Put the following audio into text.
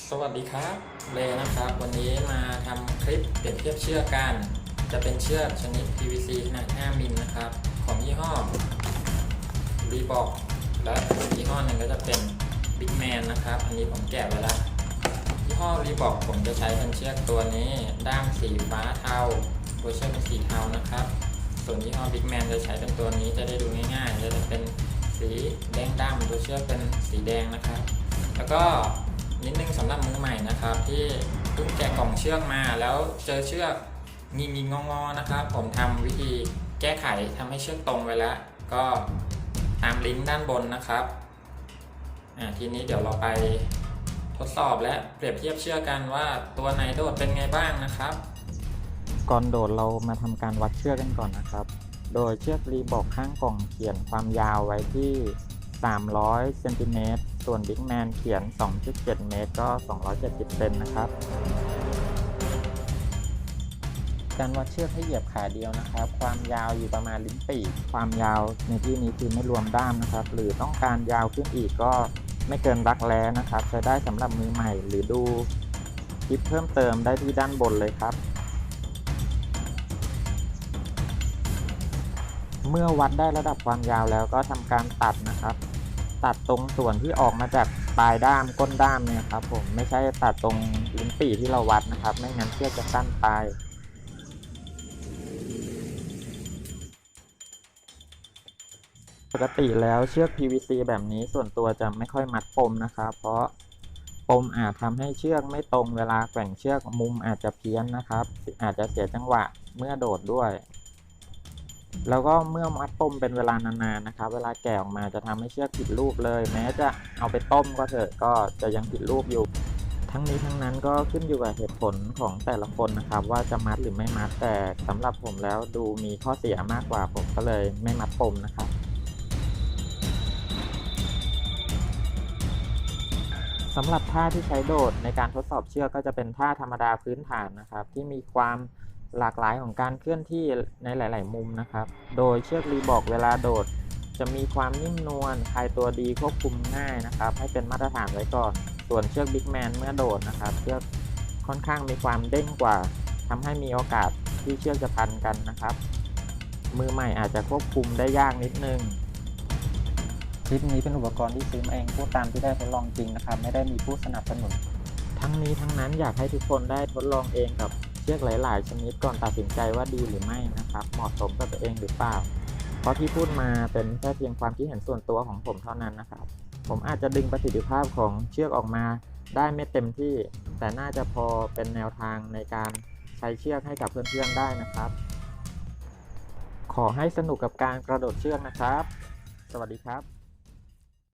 สวัสดีครับเลนะครับ วันนี้มาทำคลิปเปรียบเทียบเชือกกัน จะเป็นเชือกชนิด PVC ขนาด 5 มิลนะครับ ของยี่ห้อ Reebok และยี่ห้อหนึ่งก็จะเป็น Big Man นะครับ อันนี้ผมแกะไว้แล้วยี่ห้อ Reebok ผมจะใช้เป็นเชือกตัวนี้ ด้ามสีฟ้าเทาตัวเชือกเป็นสีเทานะครับ ส่วนยี่ห้อ Big Man จะใช้เป็นตัวนี้จะได้ดูง่ายๆ จะเป็นสีแดงดำตัวเชือกเป็นสีแดงนะครับ แล้วก็ นิดนึงสำหรับมือใหม่นะครับ ที่เพิ่งแกะกล่องเชือกมาแล้วเจอเชือกงีงีงองอนะครับ ผมทำวิธีแก้ไขทำให้เชือกตรงไว้แล้ว ก็ตามลิงก์ด้านบนนะครับอ่าทีนี้เดี๋ยวเราไปทดสอบและเปรียบเทียบเชือกกันว่าตัวไหนโดดเป็นไงบ้างนะครับ ก่อนโดดเรามาทำการวัดเชือกกันก่อนนะครับ โดยเชือกรีบอกข้างกล่องเขียนความยาวไว้ที่ 300เซนติเมตรส่วนบิ๊กแมนเขียน 2.7 เมตร ก็ 270เซนนะครับ การวัดเชือกให้เหยียบขาเดียวนะครับ ความยาวอยู่ประมาณลิ้นปี่ความยาวในที่นี้คือไม่รวมด้ามนะครับ หรือต้องการยาวขึ้นอีกก็ไม่เกินรักแร้นะครับ ใช้ได้สำหรับมือใหม่ หรือดูคลิปเพิ่มเติมได้ที่ด้านบนเลยครับเมื่อวัดได้ระดับความยาวแล้วก็ทำการตัดนะครับ ตัดตรงส่วนที่ออกมาจากปลายด้ามก้นด้ามเนี่ยครับผมไม่ใช่ตัดตรงลิ้นปี่ที่เราวัดนะครับ ไม่งั้นเชือกจะสั้นไปปกติแล้วเชือก PVC แบบนี้ส่วนตัวจะไม่ค่อยมัดปมนะครับ เพราะปมอาจทำให้เชือกไม่ตรงเวลาแกว่งเชือกมุมอาจจะเพี้ยนนะครับ อาจจะเสียจังหวะเมื่อโดดด้วย แล้วก็เมื่อมัดปมเป็นเวลานานๆนะครับ เวลาแกะออกมาจะทำให้เชือกผิดรูปเลย แม้จะเอาไปต้มก็เถอะก็จะยังผิดรูปอยู่ ทั้งนี้ทั้งนั้นก็ขึ้นอยู่กับเหตุผลของแต่ละคนนะครับ ว่าจะมัดหรือไม่มัดแต่สำหรับผมแล้วดูมีข้อเสียมากกว่าผมก็เลยไม่มัดปมนะครับสำหรับท่าที่ใช้โดดในการทดสอบเชือกก็จะเป็นท่าธรรมดาพื้นฐานนะครับ ที่มีความ หลากหลายของการเคลื่อนที่ในหลาย ๆ มุมนะครับ โดยเชือกรีบอกเวลาโดด จะมีความนิ่มนวลคลายตัวดีควบคุมง่ายนะครับ ให้เป็นมาตรฐานไว้ก่อน ส่วนเชือกบิ๊กแมนเมื่อโดดนะครับ เชือกค่อนข้างมีความเด้งกว่าทำให้มีโอกาสที่เชือกจะพันกันนะครับ มือใหม่อาจจะควบคุมได้ยากนิดนึงคลิปนี้เป็นอุปกรณ์ที่ซื้อมาเองพูดตามที่ได้ทดลองจริงนะครับ ไม่ได้มีผู้สนับสนุน ทั้งนี้ทั้งนั้นอยากให้ทุกคนได้ทดลองเองกับ เชือกหลาย ๆ ชนิดก่อนตัดสินใจว่าดีหรือไม่นะครับ เหมาะสมกับตัวเองหรือเปล่า เพราะที่พูดมาเป็นแค่เพียงความคิดเห็นส่วนตัวของผมเท่านั้นนะครับ ผมอาจจะดึงประสิทธิภาพของเชือกออกมาได้ไม่เต็มที่ แต่น่าจะพอเป็นแนวทางในการใช้เชือกให้กับเพื่อน ๆ ได้นะครับ ขอให้สนุกกับการกระโดดเชือกนะครับ สวัสดีครับ